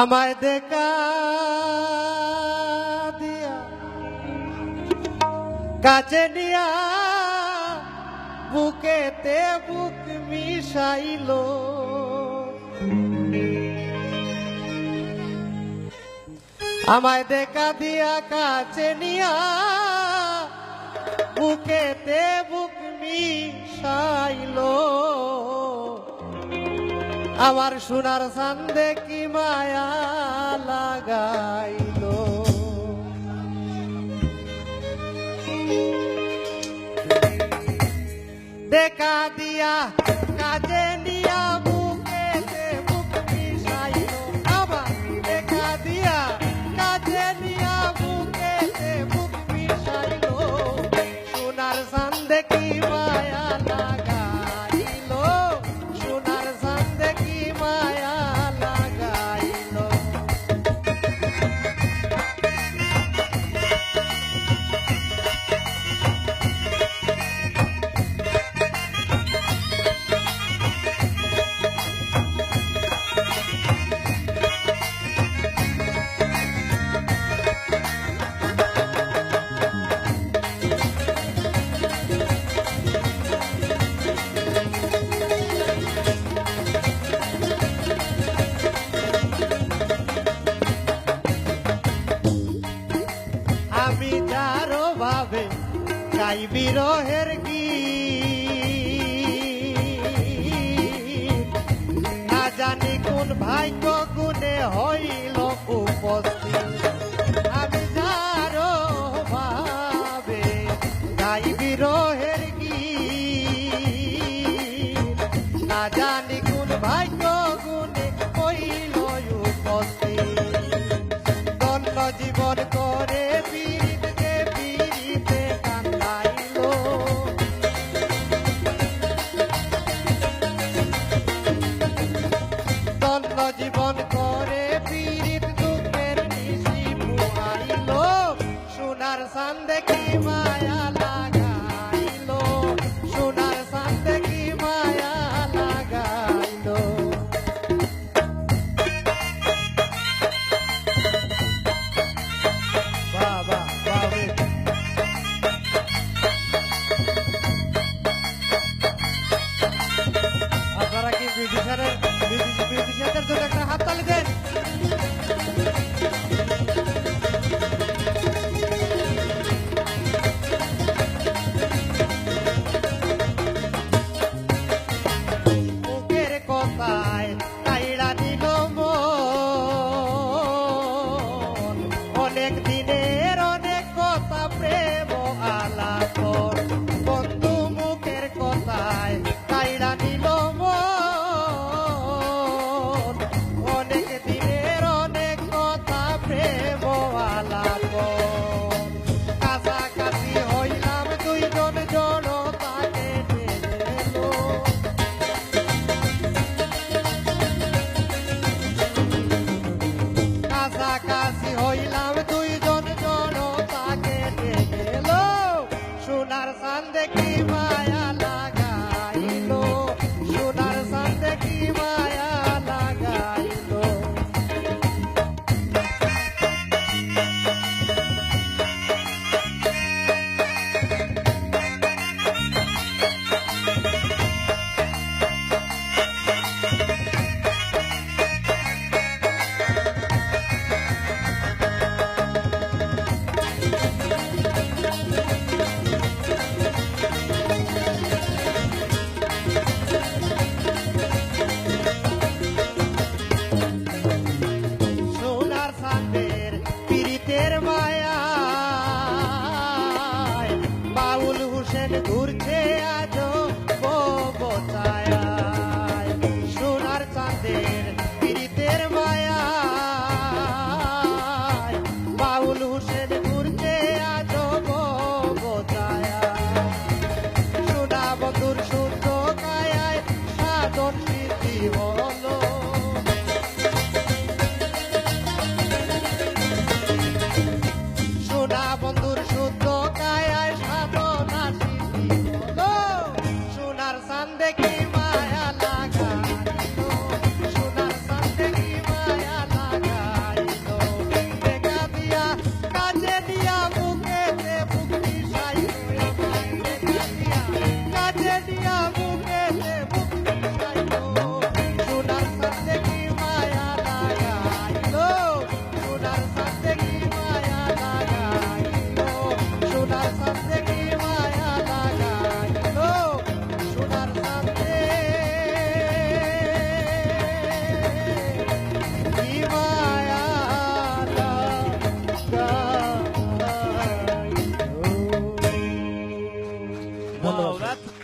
আমায় দেখা দিয়া কাছে নিয়া বুকেতে বুক মিশাইল। আমায় দেখা দিয়া কাছে নিয়া বুকেতে বুক মিশাইল। আমার সোনার সান্দে কি মায়া লাগাইল? দেখা দিয়া গাই বিরহের গীত। না জানি কোন ভাগ্য গুণে হইল উপস্থিত। আমি যারো ভাবে গাই বিরহের গীত। না জানি কোন ভাগ্য গুণে হইল উপস্থিত। জীবন করে ব্রিটিশারের ব্রিটিশারদের জন্য একটা হাততালি দেন? একদিনে